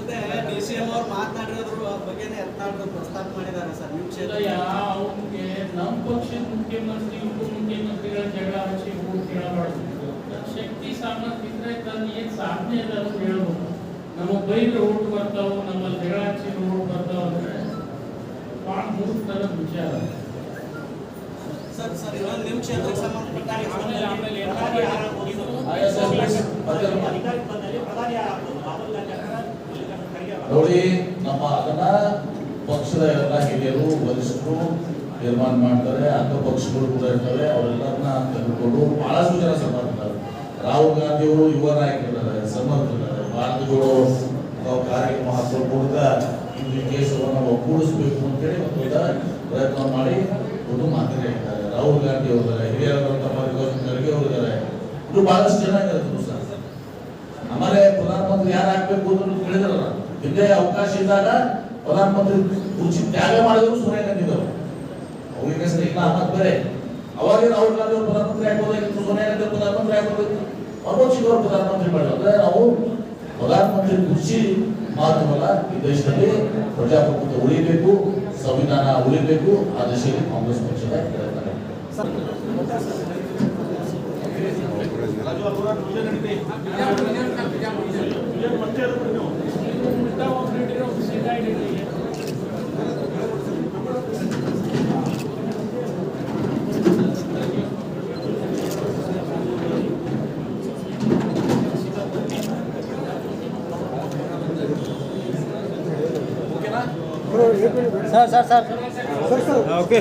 ಜೊತೆ D C M ಅವ್ರು ಮಾತನಾಡಿರೋದ್ರ ಬಗ್ಗೆನೇ ಎತ್ತಾಡ್ದು ಪ್ರಸ್ತಾಪ ಮಾಡಿದ್ದಾರೆ ಸರ್ ನಿಮ್ಮ ಕ್ಷೇತ್ರ ಅವನಿಗೆ ನಮ್ಮ ಪಕ್ಷದ ಮುಖ್ಯಮಂತ್ರಿ ಉಪಮುಖ್ಯಮಂತ್ರಿಗಳ ಜಗಳ ಹಚ್ಚಿ ಊಟ ಕೇಳಬಾರ್ದು. ಶಕ್ತಿ ಸಾಮರ್ಥ್ಯ ಇದ್ರೆ ತನ್ನ ಏನ್ ಸಾಧನೆ ಅದ ಅಂತ ಹೇಳ್ಬೋದು. ನಮ್ಮ ಬೈದ್ರೆ ಓಟ್ ಬರ್ತಾವ ನಮ್ಮ ಜಗಳ ಹಚ್ಚಿ ಓಟ್ ಬರ್ತಾವ ಅಂದ್ರೆ ಭಾಳ ಮೂರ್ತರದ ವಿಚಾರ. ಸರ್ ಸರ್ ಇನ್ನೊಂದು ನಿಮ್ಮ ಕ್ಷೇತ್ರಕ್ಕೆ ಸಂಬಂಧಪಟ್ಟ ಆಮೇಲೆ ಆಮೇಲೆ ಏನಾದ್ರು ಇದು ನೋಡಿ, ನಮ್ಮ ಅದನ್ನ ಪಕ್ಷದ ಎಲ್ಲ ಹಿರಿಯರು, ವರಿಷ್ಠರು ತೀರ್ಮಾನ ಮಾಡ್ತಾರೆ ಅಂತ ಪಕ್ಷಗಳು ಕೂಡ ಇರ್ತವೆ, ಅವರೆಲ್ಲರನ್ನ ತೆಗೆದುಕೊಂಡು ಬಹಳಷ್ಟು ಜನ ಸಮರ್ಥಿದ್ದಾರೆ ರಾಹುಲ್ ಗಾಂಧಿ ಅವರು ಯುವ ನಾಯಕರಿದ್ದಾರೆ ಸಮರ್ಥರಿದ್ದಾರೆ ಭಾರತ ಜೋಡೋ ನಾವು ಕಾರ್ಯಕ್ರಮ ಹಾಕೋ ಮೂಲಕ ಈ ದೇಶವನ್ನು ಒಗ್ಗೂಡಿಸಬೇಕು ಅಂತೇಳಿ ಒಂದು ಪ್ರಯತ್ನ ಮಾಡಿ ಒಂದು ಮಾತನ್ನ ಹೇಳ್ತಾರೆ ರಾಹುಲ್ ಗಾಂಧಿ ಅವರಿದ್ದಾರೆ ಹಿರಿಯರಾದಂಥ ಮಲ್ಲಿಕಾರ್ಜುನ ಖರ್ಗೆ ಅವರಿದ್ದಾರೆ. ಇದು ಬಹಳಷ್ಟು ಜನ ಇರ್ತಾರೆ ಸರ್ ಆಮೇಲೆ ಪ್ರಧಾನಮಂತ್ರಿ ಯಾರು ಆಗ್ಬೇಕು ಅಂತ ತಿಳಿದ್ರಲ್ಲ ಹಿಂದೆ ಅವಕಾಶ ಇದ್ದಾಗ ಪ್ರಧಾನಮಂತ್ರಿ ಕುರ್ಚಿ ತ್ಯಾಗ ಮಾಡಿದ್ರು ಸೋನಿಯಾ ಗಾಂಧಿ ಅವರು ಅವ್ರಿಗೆ ಹೆಸರು ಇಲ್ಲ ಮತ್ತೆ ಬೇರೆ ಅವಾಗ ರಾಹುಲ್ ಗಾಂಧಿ ಅವರು ಪ್ರಧಾನಮಂತ್ರಿ ಆಗ್ಬೋದಾಗಿತ್ತು ಸೋನಿಯಾ ಗಾಂಧಿ ಅವರು ಪ್ರಧಾನಮಂತ್ರಿ ಆಗ್ಬೋದಾಗಿತ್ತು ಮನಮೋಹನ್ ಸಿಂಗ್ ಅವರು ಪ್ರಧಾನಮಂತ್ರಿ ಮಾಡಿದ್ರು ಅಂದ್ರೆ ನಾವು ಪ್ರಧಾನಮಂತ್ರಿ ಕುರ್ಚಿ ಮಾತ್ರವಲ್ಲ ಈ ದೇಶದಲ್ಲಿ ಪ್ರಜಾಪ್ರಭುತ್ವ ಉಳಿಬೇಕು ಸಂವಿಧಾನ ಉಳಿಬೇಕು ಆ ದಿಶೆಯಲ್ಲಿ ಕಾಂಗ್ರೆಸ್ ಪಕ್ಷದ ಪ್ರಯತ್ನ ಇದೆ. ಉಲ್ಟಾ ಸರ್ ಸರ್ ಸರ್ ಓಕೆ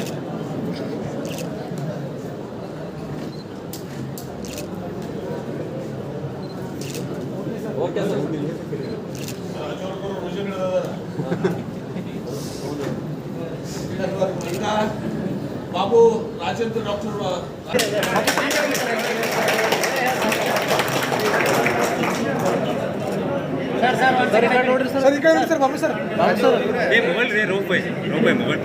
ಈಗ ಬಾಬು ರಾಜೇಂದ್ರ ಸರ್ ಈ ನೋಡಿ sir. Babu sir Babu sir. Mobile mobile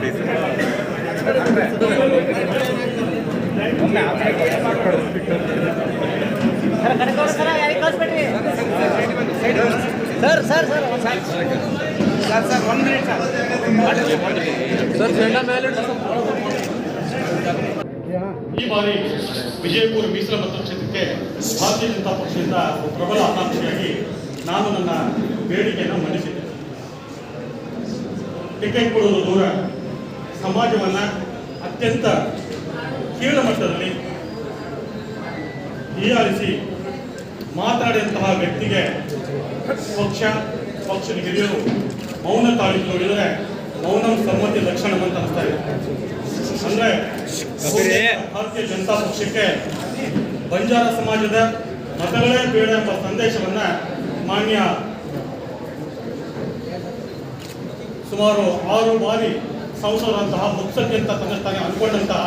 sir sir sir sir sir one sir ಈ ಬಾರಿ ವಿಜಯಪುರ ಮೀಸಲ ಮತಕ್ಷೇತ್ರಕ್ಕೆ ಭಾರತೀಯ ಜನತಾ ಪಕ್ಷದಿಂದ ಪ್ರಬಲ ಆಕಾಂಕ್ಷಿಯಾಗಿ ನಾನು ನನ್ನ ಬೇಡಿಕೆಯನ್ನು ಮಂಡಿಸಿದೆ ಟಿಕೆಟ್ ಕೊಡುವುದು ದೂರ. ಸಮಾಜವನ್ನು ಅತ್ಯಂತ ಕೀಳ ಮಟ್ಟದಲ್ಲಿ ಹೀಯಾಳಿಸಿ ಮಾತಾಡಿದಂತಹ ವ್ಯಕ್ತಿಗೆ ಪಕ್ಷ ಪಕ್ಷದ ಹಿರಿಯರು ಮೌನ ತಾಳಿ ನೋಡಿದರೆ ಮೌನ ಸಮ್ಮತಿ ಲಕ್ಷಣ ಅಂತ ಅನಿಸ್ತಾ ಇದೆ. ಅಂದ್ರೆ ಭಾರತೀಯ ಜನತಾ ಪಕ್ಷಕ್ಕೆ ಬಂಜಾರ ಸಮಾಜದ ಮತಗಳೇ ಬೇಡ ಎಂಬ ಸಂದೇಶವನ್ನ ಮಾನ್ಯ ಸುಮಾರು ಆರು ಬಾರಿ ಸಂಸದರಂತಹ ಮುತ್ಸದ್ದಿ ಅಂತ ತನ್ನಷ್ಟಾಗಿ ತಾನೇ ಅನ್ಕೊಂಡಂತಹ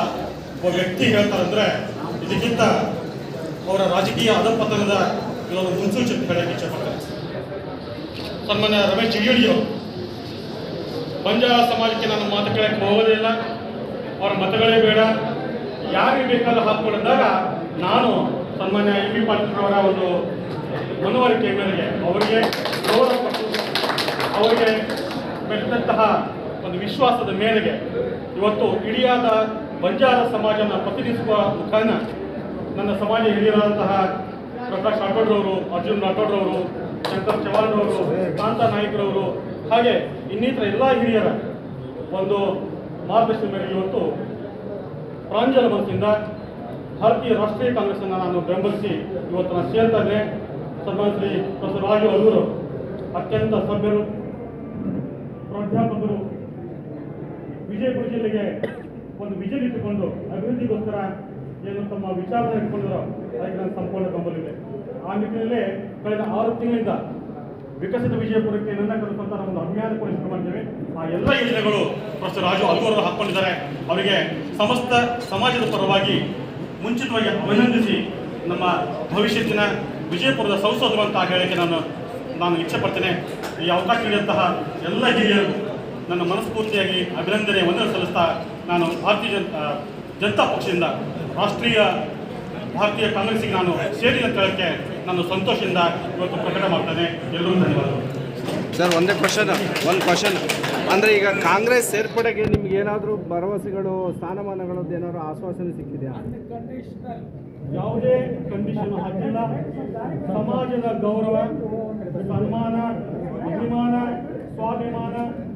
ಒಬ್ಬ ವ್ಯಕ್ತಿ ಹೇಳ್ತಾರಂದ್ರೆ, ಇದಕ್ಕಿಂತ ಅವರ ರಾಜಕೀಯ ಅಧಪತನದ ಕೆಲವೊಂದು ಮುನ್ಸೂಚನೆ ಹೇಳಕ್ಕೆ ಇಚ್ಛೆಪಡ್ತಾರೆ ಸನ್ಮಾನ್ಯ ರಮೇಶ್ ಜಿಗೇಡಿಯವರು ಬಂಜಾರ ಸಮಾಜಕ್ಕೆ ನಾನು ಮಾತು ಕೇಳಕ್ಕೆ ಹೋಗೋದೇ ಇಲ್ಲ, ಅವ್ರ ಮತಗಳೇ ಬೇಡ, ಯಾರಿಗೆ ಬೇಕಾದ ಹಾಕೊಂಡಿದ್ದಾಗ ನಾನು ಸನ್ಮಾನ್ಯ ಎಂ ಪಿ ಪಾಟೀಲ್ರವರ ಒಂದು ಮನವರಿಕೆ ಮೇರೆಗೆ ಅವರಿಗೆ ಗೌರವ ಅವರಿಗೆ ಬೆಳೆದಂತಹ ಒಂದು ವಿಶ್ವಾಸದ ಮೇರೆಗೆ ಇವತ್ತು ಇಡಿಯಾದ ಬಂಜಾರ ಸಮಾಜನ ಪ್ರತಿನಿಧಿಸುವ ಮುಖಾನ ನನ್ನ ಸಮಾಜ ಹಿರಿಯರಾದಂತಹ ಪ್ರಕಾಶ್ ರಾಠೋಡ್ರವರು, ಅರ್ಜುನ್ ರಾಠೋಡ್ರವರು, ಶಂಕರ್ ಚವಾಣ್ರವರು, ಕಾಂತ ನಾಯ್ಕರವರು, ಹಾಗೆ ಇನ್ನಿತರ ಎಲ್ಲ ಹಿರಿಯರ ಒಂದು ಮಾರ್ಗದರ್ಶನ ಮೇಲೆ ಇವತ್ತು ಪ್ರಾಂಜಲ ಮನಸ್ಸಿಂದ ಭಾರತೀಯ ರಾಷ್ಟ್ರೀಯ ಕಾಂಗ್ರೆಸ್ಸನ್ನು ನಾನು ಬೆಂಬಲಿಸಿ ಇವತ್ತು ನಾನು ಸೇರ್ತಾನೆ ಸನ್ಮಾನ ಶ್ರೀ ಪ್ರೊಫೆಸರ್ ರಾಜು ಅಲ್ಲೂರು, ಅತ್ಯಂತ ಸಭ್ಯರು ವಿಜಯಪುರ ಜಿಲ್ಲೆಗೆ ಒಂದು ವಿಜನ್ ಇಟ್ಟುಕೊಂಡು ಅಭಿವೃದ್ಧಿಗೋಸ್ಕರ ಏನು ತಮ್ಮ ವಿಚಾರಣೆ ಇಟ್ಕೊಂಡಿರೋ ಅದಕ್ಕೆ ನನ್ನ ಸಂಪೂರ್ಣ ಬೆಂಬಲಿದೆ ಆ ನಿಟ್ಟಿನಲ್ಲಿ ಕಳೆದ ಆರು ತಿಂಗಳಿಂದ ವಿಕಸಿತ ವಿಜಯಪುರಕ್ಕೆ ನನ್ನ ನಾವು ಒಂದು ಅಭಿಯಾನ ಕೂಡ ಆ ಎಲ್ಲ ಯೋಜನೆಗಳು ಪ್ರೊಫೆಸರ್ ರಾಜು ಅಲ್ಗೂರು ಹಾಕೊಂಡಿದ್ದಾರೆ. ಅವರಿಗೆ ಸಮಸ್ತ ಸಮಾಜದ ಪರವಾಗಿ ಮುಂಚಿತವಾಗಿ ಅಭಿನಂದಿಸಿ ನಮ್ಮ ಭವಿಷ್ಯತ್ತಿನ ವಿಜಯಪುರದ ಸಂಸದರು ಅಂತ ನಾನು ನಾನು ಇಚ್ಛೆ ಪಡ್ತೇನೆ. ಈ ಅವಕಾಶ ನೀಡಿದಂತಹ ಎಲ್ಲ ಹಿರಿಯರು ನನ್ನ ಮನಸ್ಫೂರ್ತಿಯಾಗಿ ಅಭಿನಂದನೆ ವಂದನೆ ಸಲ್ಲಿಸ್ತಾ ನಾನು ಭಾರತೀಯ ಜನತಾ ಜನತಾ ಪಕ್ಷದಿಂದ ರಾಷ್ಟ್ರೀಯ ಭಾರತೀಯ ಕಾಂಗ್ರೆಸ್ಸಿಗೆ ನಾನು ಸೇರಿದ ಅಂತ ಹೇಳಕ್ಕೆ ನಾನು ಸಂತೋಷದಿಂದ ಇವತ್ತು ಪ್ರಕಟ ಮಾಡ್ತೇನೆ. ಎಲ್ಲರೂ ಧನ್ಯವಾದಗಳು ಸರ್ ಒಂದೇ ಕ್ವಶನ್ ಒಂದು ಕ್ವಶನ್. ಅಂದರೆ ಈಗ ಕಾಂಗ್ರೆಸ್ ಸೇರ್ಪಡೆಗೆ ನಿಮ್ಗೆ ಏನಾದರೂ ಭರವಸೆಗಳು ಸ್ಥಾನಮಾನಗಳದ್ದು ಏನಾದರೂ ಆಶ್ವಾಸನೆ ಸಿಕ್ಕಿದೆಯಾ? ಯಾವುದೇ ಕಂಡೀಷನ್ ಹಾಕಿಲ್ಲ. ಸಮಾಜದ ಗೌರವ ಸನ್ಮಾನ ಅಭಿಮಾನ ಸ್ವಾಭಿಮಾನ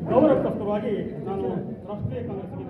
ಗೌರವಕ್ಕೋಸ್ಕರವಾಗಿ ನಾನು ರಾಷ್ಟ್ರೀಯ ಕಾಂಗ್ರೆಸ್ಗೆ